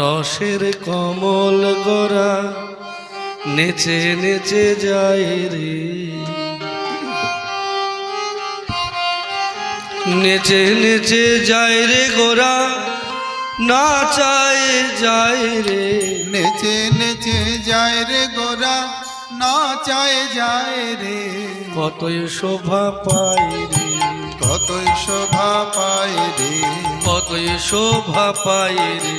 রসের কমল গোরা নেচে নেচে যায় রে। নেচে নেচে যায় রে গোরা নাচায় যায় রে। নেচে নেচে যায় রে গোরা নাচায় যায় রে। কতই শোভা পায় রে। কতই শোভা পায় রে। কতই শোভা পায় রে।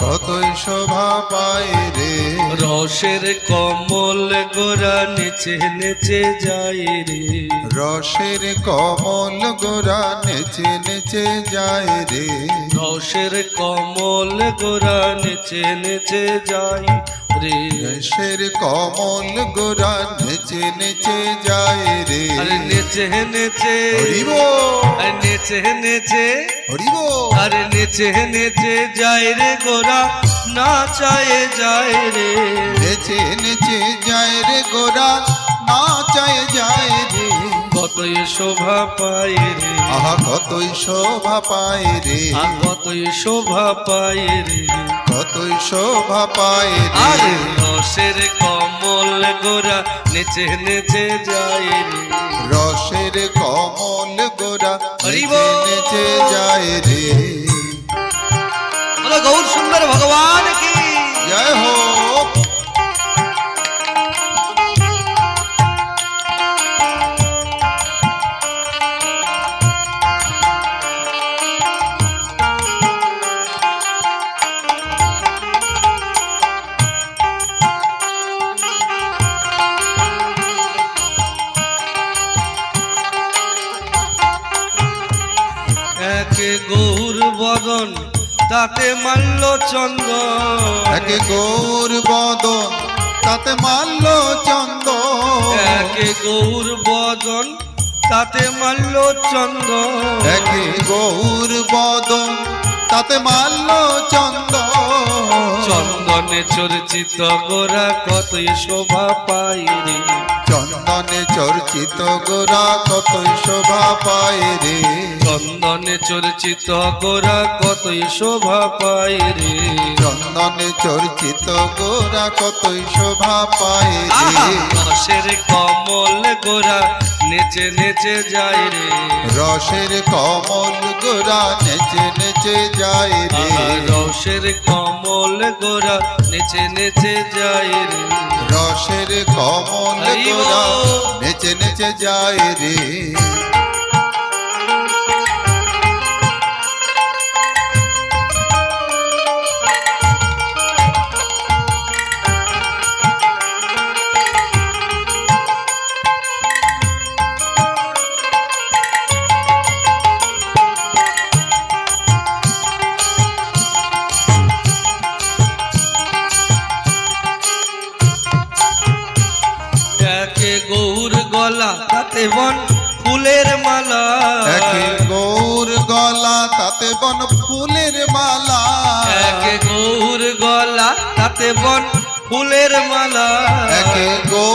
কতই শোভা পায় রে। রসের কমল গোরা নেচে নেচে যায় রে। রসের কমল গোরা নেচে নেচে যায় রে। রসের কমল গোরা নেচে নেচে যায় রে। কমল গোরা নেচে নেচে যায় রে। আরে নেচে নেচে। হরিব। আরে নেচে নেচে। হরিব। আরে নেচে নেচে যায় রে গোরা নাচায় যায় রে। নেচে নেচে যায় রে গোরা নাচায় যায় রে। কতই শোভা পায় রে। আহা কতই শোভা পায় রে। আ কতই শোভা পায় রে। শোভা পায় আর রসের কমল গোরা নেচে নেচে যায় রে। রসের কমল গোরা হরিব নেচে যায় রে। গৌর সুন্দর ভগবান কি? জয় হো। একে গৌর বদন তাতে মাল্য চন্দ একে গৌর বদন তাতে মাল্য চন্দ একে গৌর বদন তাতে মাল্য চন্দ একে গৌর বদন তাতে মাল্য চন্দ চন্দনে চর্চিত গোরা কতই শোভা পাই রে। চর্চিত গোরা কতই শোভা পায় রে? চন্দনে চর্চিত গোরা কতই শোভা পাই রে? চন্দনে চর্চিত গোরা কতই শোভা পায় রে? রসের কমল গোরা নেচে নেচে যায় রে। রসের কমল গোরা নেচে নেচে যায় রে। রসের কমল গোরা নেচে নেচে যায় রে। রসের কমল গোরা নেচে যায় রে। তাতে বন ফুলের মালা। একে গৌর গলা তাতে বন ফুলের মালা। একে গৌর গলা তাতে বন ফুলের মালা। একে গৌর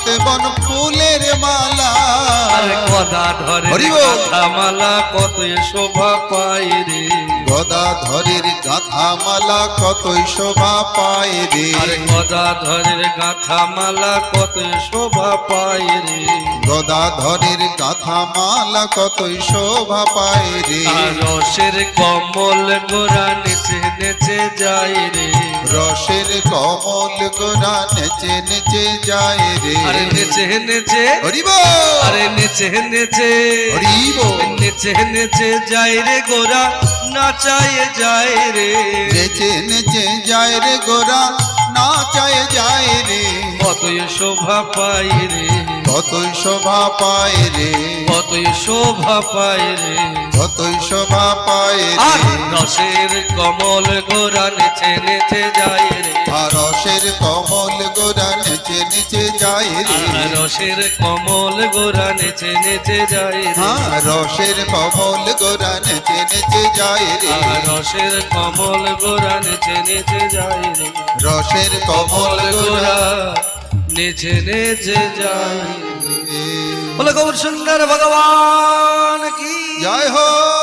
তাতে বন ফুলের মালা। গদা ধরে মালা কত শোভা পাই রে। গদাধরের গাথা মালা কতই শোভা পায় রে। গদা ধরে গাথা মালা কত শোভা পাই রে। গদাধরের গাথা মালা কতই শোভা পায় রে। রসের কমল গোরা নেচে নেচে যায় রে। রসের কমল গোরা নেচে নেচে যায় রে। আরে নেচে নেচে। হরিব! আরে নেচে নেচে। হরিব! নেচে নেচে যায় রে গোরা নাচায় যায় রে। নেচে নেচে যায় রে গোরা নাচায় যায় রে। কতই শোভা পাই রে। কতই শোভা পায় রে। কতই শোভা পাই রে। কতই শোভা পায় আর রসের কমল গোরা নেচে নেচে যায় রে। আর রসের কমল গোরা নেচে নেচে যায় রে। আর রসের কমল গোরা নেচে নেচে যায় রে। রসের কমল গোরা নেচে নেচে যায় রে। আর রসের কমল গোরা নেচে নেচে যায় রে। রসের কমল গোরা গোরা নেচে নেচে যায় রে। বলে গৌর সুন্দর ভগবান কি জয় হো